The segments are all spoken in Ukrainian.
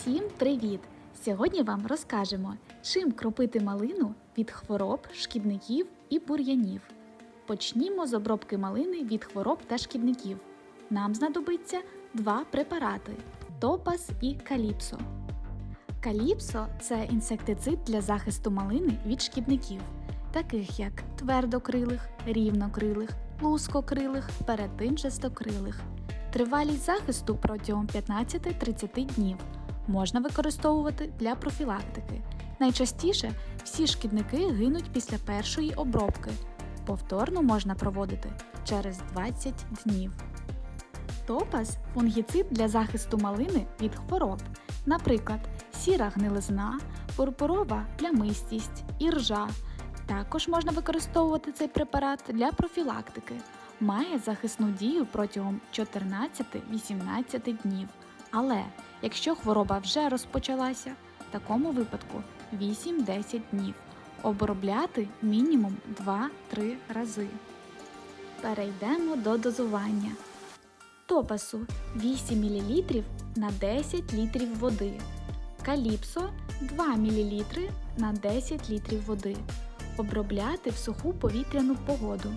Всім привіт! Сьогодні вам розкажемо, чим кропити малину від хвороб, шкідників і бур'янів. Почнімо з обробки малини від хвороб та шкідників. Нам знадобиться два препарати топаз і каліпсо. Каліпсо це інсектицид для захисту малини від шкідників, таких як твердокрилих, рівнокрилих, лускокрилих, перетинчастокрилих. Тривалість захисту протягом 15-30 днів можна використовувати для профілактики. Найчастіше всі шкідники гинуть після першої обробки. Повторно можна проводити через 20 днів. Топаз фунгіцид для захисту малини від хвороб, наприклад, сіра гнилизна, пурпурова плямистість, іржа. Також можна використовувати цей препарат для профілактики. Має захисну дію протягом 14-18 днів. Але якщо хвороба вже розпочалася, в такому випадку 8-10 днів. Обробляти мінімум 2-3 рази. Перейдемо до дозування. Топасу 8 мл на 10 літрів води. Каліпсо 2 мл на 10 літрів води. Обробляти в суху повітряну погоду.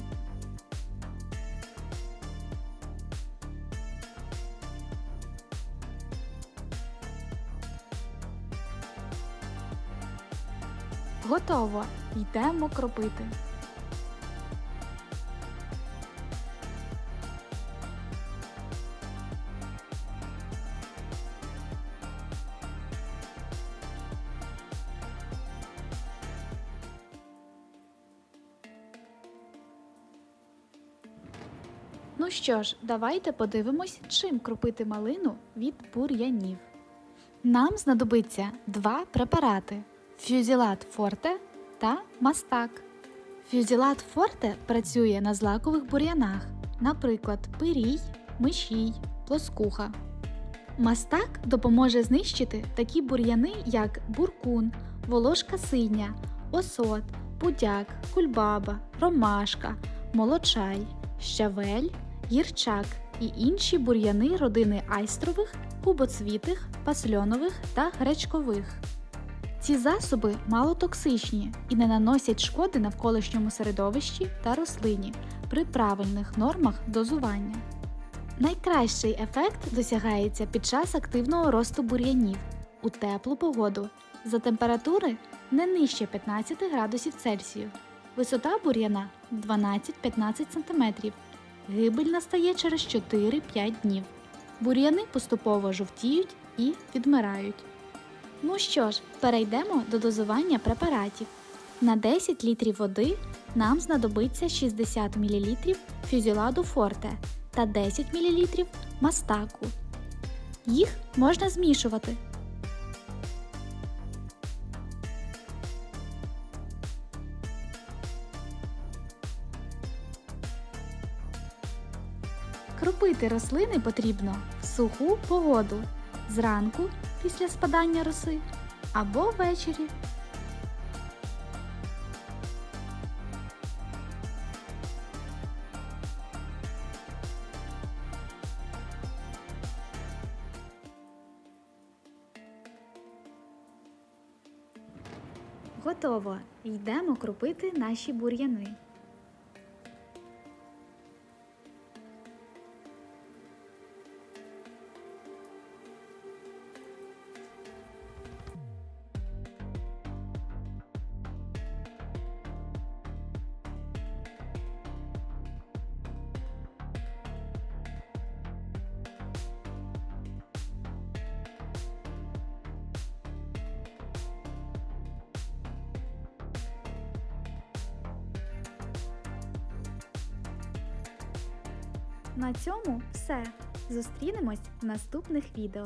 Готово! Йдемо кропити. Ну що ж, давайте подивимось, чим кропити малину від бур'янів. Нам знадобиться два препарати фюзілат форте та мастак. Фюзілат форте працює на злакових бур'янах, наприклад, пирій, мишій, плоскуха. Мастак допоможе знищити такі бур'яни, як буркун, волошка синя, осот, пудяк, кульбаба, ромашка, молочай, щавель, гірчак і інші бур'яни родини айстрових, губоцвітих, пасльонових та гречкових. Ці засоби малотоксичні і не наносять шкоди навколишньому середовищі та рослині при правильних нормах дозування. Найкращий ефект досягається під час активного росту бур'янів у теплу погоду за температури не нижче 15 градусів Цельсію. Висота бур'яна 12-15 см. Гибель настає через 4-5 днів. Бур'яни поступово жовтіють і відмирають. Ну що ж, перейдемо до дозування препаратів. На 10 літрів води нам знадобиться 60 мл фюзіладу форте та 10 мл мастаку. Їх можна змішувати. Кропити рослини потрібно в суху погоду зранку після спадання роси або ввечері. Готово. Йдемо кропити наші бур'яни. На цьому все. Зустрінемось в наступних відео.